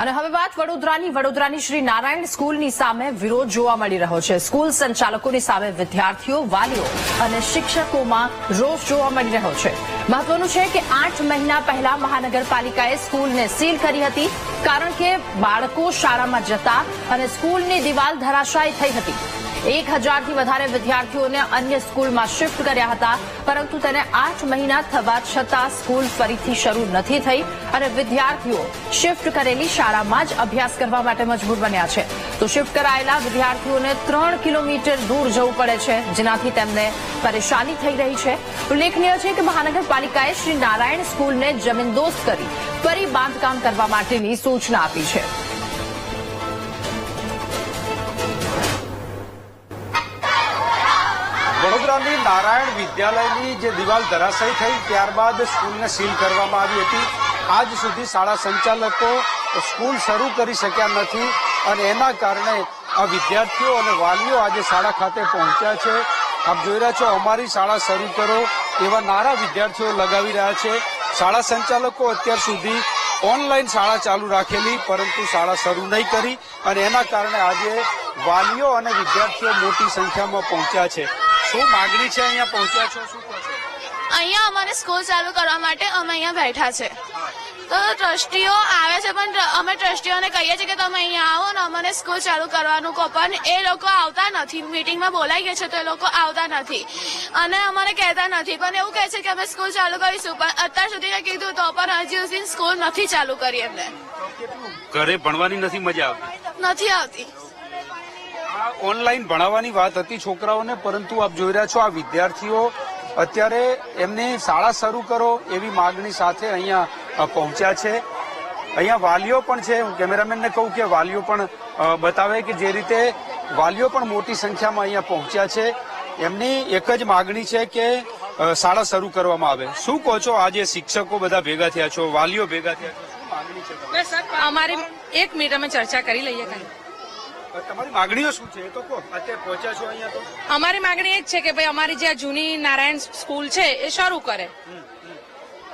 અને હવે વાત વડોદરાની. વડોદરાની શ્રી નારાયણ સ્કૂલની સામે વિરોધ જોવા મળી રહ્યો છે. સ્કૂલ સંચાલકોની સામે વિદ્યાર્થીઓ, વાલીઓ અને શિક્ષકોમાં રોષ જોવા મળી રહ્યો છે. મહત્વનું છે કે આઠ મહિના પહેલા મહાનગરપાલિકાએ સ્કૂલને સીલ કરી હતી, કારણ કે બાળકો શાળામાં જતા અને સ્કૂલની દિવાલ ધરાશાયી થઈ હતી. એક હજારથી વધારે વિદ્યાર્થીઓને અન્ય સ્કૂલમાં શિફ્ટ કર્યા હતા, પરંતુ તેને આઠ મહિના થવા છતાં સ્કૂલ ફરીથી શરૂ નથી થઈ અને વિદ્યાર્થીઓ શિફ્ટ કરેલી શાળામાં જ અભ્યાસ કરવા માટે મજબૂર બન્યા છે. તો શિફ્ટ કરાયેલા વિદ્યાર્થીઓને ત્રણ કિલોમીટર દૂર જવું પડે છે, જેનાથી તેમને પરેશાની થઈ રહી છે. ઉલ્લેખનીય છે કે મહાનગરપાલિકાએ શ્રી નારાયણ સ્કૂલને જમીનદોસ્ત કરી ફરી બાંધકામ કરવા માટેની સૂચના આપી છે. વડોદરાની નારાયણ વિદ્યાલયની જે દિવાલ ધરાશયી થઈ ત્યારબાદ સ્કૂલને સીલ કરવામાં આવી હતી. આજ સુધી શાળા સંચાલકો સ્કૂલ શરૂ કરી શક્યા નથી અને એના કારણે આ વિદ્યાર્થીઓ અને વાલીઓ આજે શાળા ખાતે પહોંચ્યા છે. આપ જોઈ રહ્યા છો, અમારી શાળા શરૂ કરો એવા નારા વિદ્યાર્થીઓ લગાવી રહ્યા છે. શાળા સંચાલકો અત્યાર સુધી ઓનલાઈન શાળા ચાલુ રાખેલી, પરંતુ શાળા શરૂ નહીં કરી અને એના કારણે આજે વાલીઓ અને વિદ્યાર્થીઓ મોટી સંખ્યામાં પહોંચ્યા છે. શું માંગણી છે અહીંયા પહોંચ્યા છો? શું કહો છો? અહીંયા અમારે સ્કૂલ ચાલુ કરવા માટે અમે અહીંયા બેઠા છે. તો ટ્રસ્ટીઓ આવે છે પણ અમે ટ્રસ્ટીઓને કહીએ છીએ કે તમે અહીંયા આવો ને અમને સ્કૂલ ચાલુ કરવાનું કહો પણ એ લોકો આવતા નથી. મીટિંગમાં બોલાઈ ગયા છે તો એ લોકો આવતા નથી. અને અમને કહેતા નથી પણ એવું કહે છે કે અમે સ્કૂલ ચાલુ કરીશું પણ અત્યાર સુધી મેં કીધું તો પણ હજી સુધી સ્કૂલ નથી ચાલુ કરી એમને. ઘરે ભણવાની નથી મજા આવતી? નથી આવતી. આ ઓનલાઈન ભણાવવાની વાત હતી છોકરાઓને, પરંતુ આપ જોઈ રહ્યા છો આ વિદ્યાર્થીઓ અત્યારે એમની શાળા શરૂ કરો એવી માગણી સાથે અહીંયા પહોંચ્યા છે. અહીંયા વાલીઓ પણ છે. હું કેમેરામેનને કહું કે વાલીઓ પણ બતાવે કે જે રીતે વાલીઓ પણ મોટી સંખ્યામાં અહીંયા પહોંચ્યા છે. એમની એક જ માગણી છે કે શાળા શરૂ કરવામાં આવે. શું કહો છો? આજે શિક્ષકો બધા ભેગા થયા છો, વાલીઓ ભેગા થયા છો? અમારી એક મિનિટ અમે ચર્ચા કરી લઈએ ખાલી. તમારી માગણીઓ શું છે? એ તો કહો. અત્યારે પહોંચ્યા છો અહીંયા તો? અમારી માંગણી એ જ છે કે ભાઈ અમારી જે આ જૂની નારાયણ સ્કૂલ છે એ શરૂ કરે.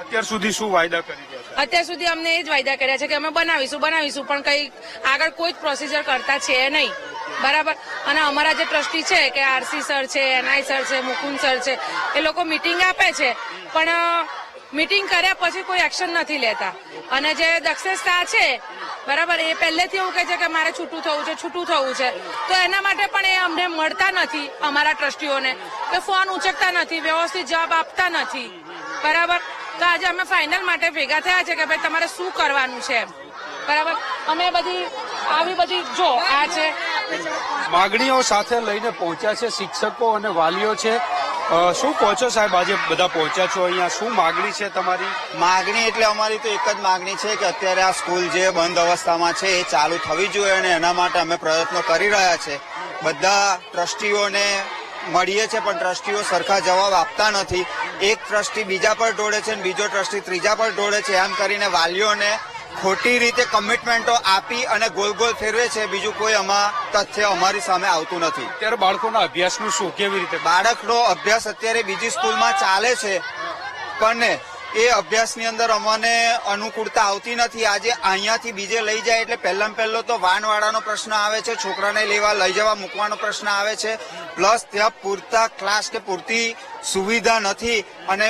અત્યાર સુધી શું વાયદા કરી રહ્યા છે? અત્યાર સુધી અમને એ જ વાયદા કર્યા છે કે અમે બનાવીશું બનાવીશું પણ કઈ આગળ કોઈ જ પ્રોસિજર કરતા છે નહીં. બરાબર? અને અમારા જે ટ્રસ્ટી છે કે આરસી સર છે એનઆઈ સર છે મુકુંદ સર છે એ લોકો મિટિંગ આપે છે પણ મિટિંગ કર્યા પછી કોઈ એક્શન નથી લેતા. અને જે દક્ષેશ શાહ છે બરાબર, એ પહેલેથી એવું કહે છે કે મારે છૂટું થવું છે, છૂટું થવું છે. તો એના માટે પણ એ અમને મળતા નથી, અમારા ટ્રસ્ટીઓને. કે ફોન ઉચકતા નથી, વ્યવસ્થિત જવાબ આપતા નથી. બરાબર? તો આજે અમે ફાઇનલ માટે ભેગા થયા છે કે ભાઈ, તમારે શું કરવાનું છે બરાબર? અમે બધી, આવી બધી, જો, આ છે. માગણીઓ સાથે લઈને પહોંચ્યા છે શિક્ષકો અને વાલીઓ છે. શું છો સાહેબ? આજે બધા પહોંચ્યા છો અહીંયા. શું માગણી છે તમારી? માગણી એટલે અમારી તો એક જ માગણી છે કે અત્યારે આ સ્કૂલ જે બંધ અવસ્થામાં છે એ ચાલુ થવી જોઈએ અને એના માટે અમે પ્રયત્નો કરી રહ્યા છે. બધા ટ્રસ્ટીઓને મળીએ છે, પણ ટ્રસ્ટીઓ સરખા જવાબ આપતા નથી. એક ટ્રસ્ટી બીજા પર ઢોળે છે અને બીજો ટ્રસ્ટી ત્રીજા પર ઢોળે છે. એમ કરીને વાલીઓને ખોટી રીતે કમિટમેન્ટો આપી અને ગોલ ગોલ ફેરવે છે બીજું કોઈ આમાં તથ્ય અમારી સામે આવતું નથી. અત્યારે બાળકોના અભ્યાસનું શું? કેવી રીતે? બાળકનો અભ્યાસ અત્યારે બીજી સ્કૂલમાં ચાલે છે પણ એ અભ્યાસની અંદર અમને અનુકૂળતા આવતી નથી. આજે અહીંયાથી બીજે લઈ જાય એટલે પહેલાં પહેલો તો વાનવાળાનો પ્રશ્ન આવે છે છોકરાને લેવા લઈ જવા મૂકવાનો પ્રશ્ન આવે છે. પ્લસ ત્યાં પૂરતા ક્લાસ કે પૂરતી સુવિધા નથી અને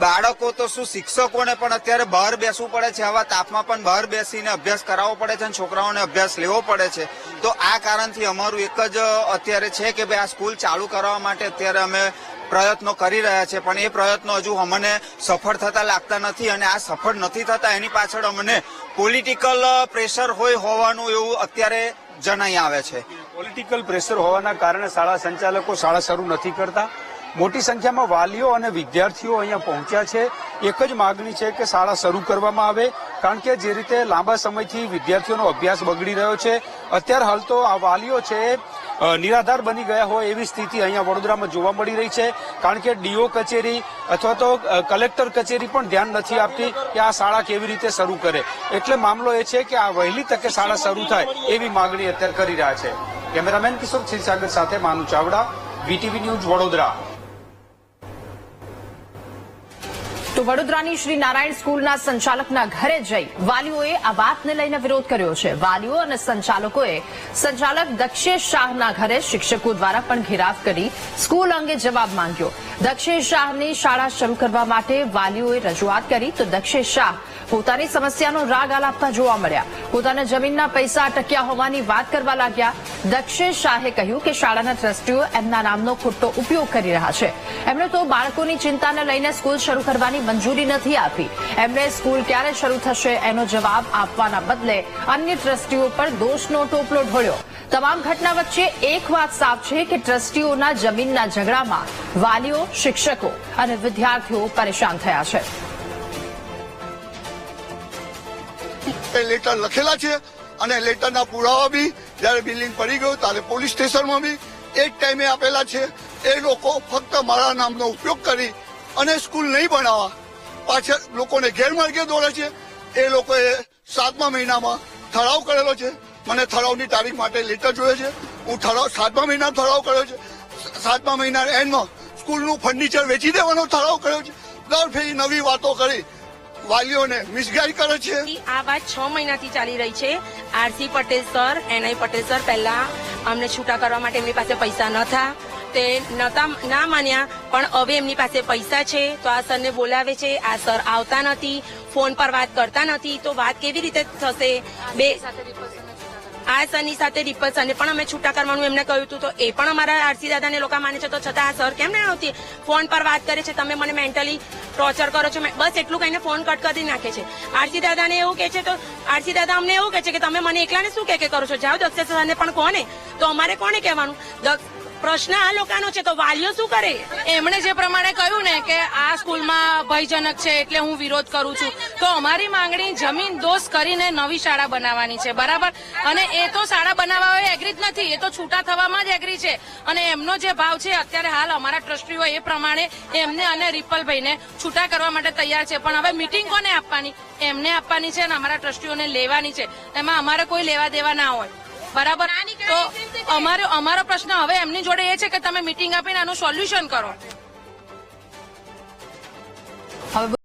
બાળકો તો શું શિક્ષકોને પણ અત્યારે બહાર બેસવું પડે છે આવા તાપમાં પણ બહાર બેસીને અભ્યાસ કરાવવો પડે છે અને છોકરાઓને અભ્યાસ લેવો પડે છે. તો આ કારણથી અમારું એક જ અત્યારે છે કે ભાઈ આ સ્કૂલ ચાલુ કરવા માટે અત્યારે અમે પ્રયત્નો કરી રહ્યા છે, પણ એ પ્રયત્નો હજુ અમને સફળ થતા લાગતા નથી અને આ સફળ નથી થતા એની પાછળ અમને પોલિટિકલ પ્રેશર હોય હોવાનું એવું અત્યારે જણાઈ આવે છે. પોલિટિકલ પ્રેશર હોવાના કારણે શાળા સંચાલકો શાળા શરૂ નથી કરતા. મોટી સંખ્યામાં વાલીઓ અને વિદ્યાર્થીઓ અહીંયા પહોંચ્યા છે. એક જ માગણી છે કે શાળા શરૂ કરવામાં આવે, કારણ કે જે રીતે લાંબા સમયથી વિદ્યાર્થીઓનો અભ્યાસ બગડી રહ્યો છે, અત્યારે હાલ તો આ વાલીઓ છે નિરાધાર બની ગયા હોય એવી સ્થિતિ અહીંયા વડોદરામાં જોવા મળી રહી છે, કારણ કે ડીઓ કચેરી અથવા તો કલેક્ટર કચેરી પણ ધ્યાન નથી આપતી કે આ શાળા કેવી રીતે શરૂ કરે. એટલે મામલો એ છે કે આ વહેલી તકે શાળા શરૂ થાય એવી માગણી અત્યારે કરી રહ્યા છે. કેમેરામેન કિશોર ક્ષીરસાગર સાથે માનુ ચાવડા, વીટીવી ન્યૂઝ વડોદરા. તો વડોદરાની શ્રી નારાયણ સ્કૂલના સંચાલકના ઘરે જઈ વાલીઓએ આ વાતને લઈને વિરોધ કર્યો છે. વાલીઓ અને સંચાલકોએ સંચાલક દક્ષેશ શાહના ઘરે શિક્ષકો દ્વારા પણ ઘેરાવ કરી સ્કૂલ અંગે જવાબ માંગ્યો. દક્ષેશ શાહની શાળા શરૂ કરવા માટે વાલીઓએ રજૂઆત કરી તો દક્ષેશ શાહ પોતાની સમસ્યાનો રાગ આલાપતા જોવા મળ્યા. પોતાના જમીનના પૈસા અટક્યા હોવાની વાત કરવા લાગ્યા. દક્ષેશ શાહે કહ્યું કે શાળાના ટ્રસ્ટીઓ એમના નામનો ખોટો ઉપયોગ કરી રહ્યા છે. એમણે તો બાળકોની ચિંતાને લઈને સ્કૂલ શરૂ કરવાની મંજૂરી નથી આપી. એમણે સ્કૂલ ક્યારે શરૂ થશે એનો જવાબ આપવાના બદલે અન્ય ટ્રસ્ટીઓ પર દોષનો ટોપલો ઢોળ્યો. તમામ ઘટના વચ્ચે એક વાત સાફ છે કે ટ્રસ્ટીઓના જમીનના ઝઘડામાં વાલીઓ, શિક્ષકો અને વિદ્યાર્થીઓ પરેશાન થયા છે. એ લેટર લખેલા છે અને લેટરના પુરાવા બી જયારે બિલ્ડિંગ પડી ગયું ત્યારે પોલીસ સ્ટેશનમાં બી એક ટાઈમે આપેલા છે. એ લોકો ફક્ત મારા નામનો ઉપયોગ કરી અને સ્કૂલ નહીં બનાવવા પાછળ લોકોને ગેરમાર્ગે દોરે છે. એ લોકોએ સાતમા મહિનામાં ઠરાવ કરેલો છે. મને ઠરાવની તારીખ માટે લેટર જોઈએ છે. હું ઠરાવ સાતમા મહિના ઠરાવ કર્યો છે. સાતમા મહિના એન્ડમાં સ્કૂલનું ફર્નિચર વેચી દેવાનો ઠરાવ કર્યો છે. દર ફેરી નવી વાતો કરી. વાલીઓને મિસગાઈડ કરે છે. આ વાત છ મહિનાથી ચાલી રહી છે. RC Patel sir NI Patel sir પહેલા અમને છૂટા કરવા માટે એમની પાસે પૈસા નતા તે નતા ના માન્યા પણ હવે એમની પાસે પૈસા છે. તો આ સરને બોલાવે છે. આ સર આવતા નથી ફોન પર વાત કરતા નથી. તો વાત કેવી રીતે થશે? બે આ સરની સાથે રિપલ સરને પણ અમે છૂટા કરવાનું એમને કહ્યું હતું. તો એ પણ અમારા આરસી દાદાને લોકો માને છે. તો છતાં આ સર કેમ ના આવતી? ફોન પર વાત કરે છે. તમે મને મેન્ટલી ટોર્ચર કરો છો. બસ એટલું કહીને ફોન કટ કરી નાખે છે. આરસી દાદાને એવું કે છે તો આરસી દાદા અમને એવું કે છે કે તમે મને એકલાને શું કે કરો છો? જાઓ દક્ષ સરને પણ કોને? તો અમારે કોને કહેવાનું? પ્રશ્ન આ લોકોનો છે, તો વાલીઓ શું કરે? એમણે જે પ્રમાણે કહ્યું ને કે આ સ્કૂલમાં ભયજનક છે એટલે હું વિરોધ કરું છું. તો અમારી માંગણી જમીન દોષ કરીને નવી શાળા બનાવવાની છે, બરાબર? અને એ તો શાળા બનાવવા એગ્રી જ નથી, એ તો છૂટા થવામાં જ એગ્રી છે. અને એમનો જે ભાવ છે, અત્યારે હાલ અમારા ટ્રસ્ટીઓ એ પ્રમાણે એમને અને રિપલભાઈને છૂટા કરવા માટે તૈયાર છે. પણ હવે મિટિંગ કોને આપવાની? એમને આપવાની છે અને અમારા ટ્રસ્ટીઓને લેવાની છે. એમાં અમારે કોઈ લેવા દેવા ના હોય. બરાબર? તો અમારો અમારો પ્રશ્ન હવે એમની જોડે એ છે કે તમે મિટિંગ આપીને આનું સોલ્યુશન કરો. હવે